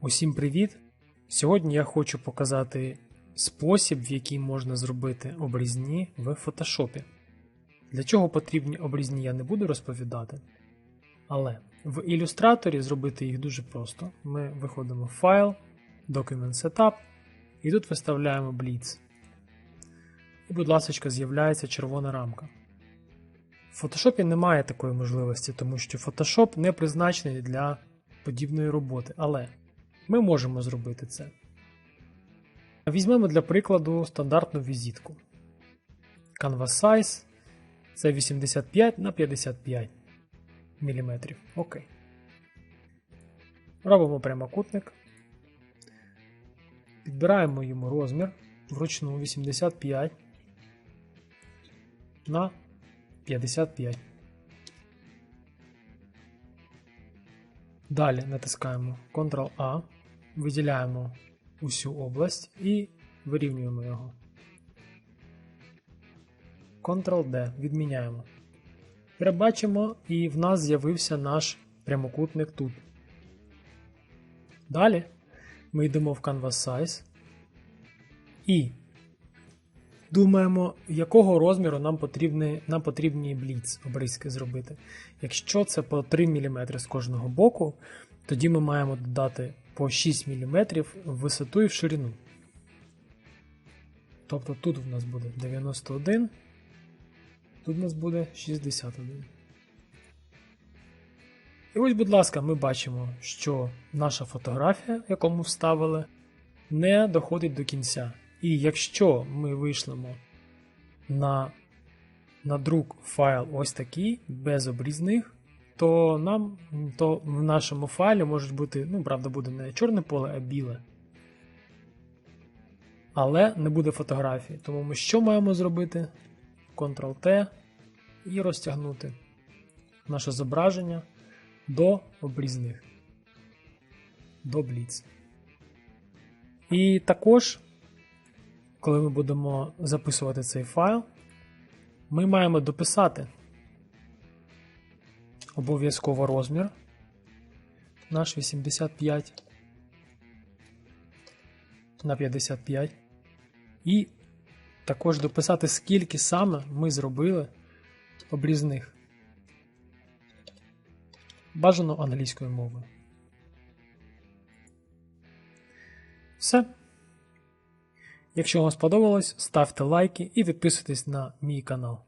Усім привіт! Сьогодні я хочу показати спосіб, в який можна зробити обрізні в фотошопі. Для чого потрібні обрізні я не буду розповідати. Але в ілюстраторі зробити їх дуже просто. Ми виходимо в файл, Document Setup і тут виставляємо Blitz. І, будь ласка, з'являється червона рамка. В фотошопі немає такої можливості, тому що Photoshop не призначений для подібної роботи. Але ми можемо зробити це. Візьмемо для прикладу стандартну візитку. Canvas Size це 85 на 55 мм. Окей. Робимо прямокутник. Підбираємо йому розмір вручну 85 на 55. Далі натискаємо Ctrl-A, виділяємо усю область і вирівнюємо його. Ctrl-D відміняємо. Перебачимо, і в нас з'явився наш прямокутник тут. Далі ми йдемо в Canvas Size і думаємо, якого розміру нам потрібні, нам потрібні бліц обрізки зробити. Якщо це по 3 мм з кожного боку, тоді ми маємо додати по 6 мм в висоту і в ширину. Тобто тут у нас буде 91, тут у нас буде 61. І ось, будь ласка, ми бачимо, що наша фотографія, яку ми вставили, не доходить до кінця. І якщо ми вийшлемо на на друк файл ось такий, без обрізних, то нам то в нашому файлі може бути, ну, правда, буде не чорне поле, а біле. Але не буде фотографії. Тому ми що маємо зробити? Ctrl-T і розтягнути наше зображення до обрізних, до Blitz. І також коли ми будемо записувати цей файл, ми маємо дописати обов'язково розмір наш 85 на 55. І також дописати, скільки саме ми зробили обрізних. Бажано англійською мовою. Все. Якщо вам сподобалось, ставте лайки і підписуйтесь на мій канал.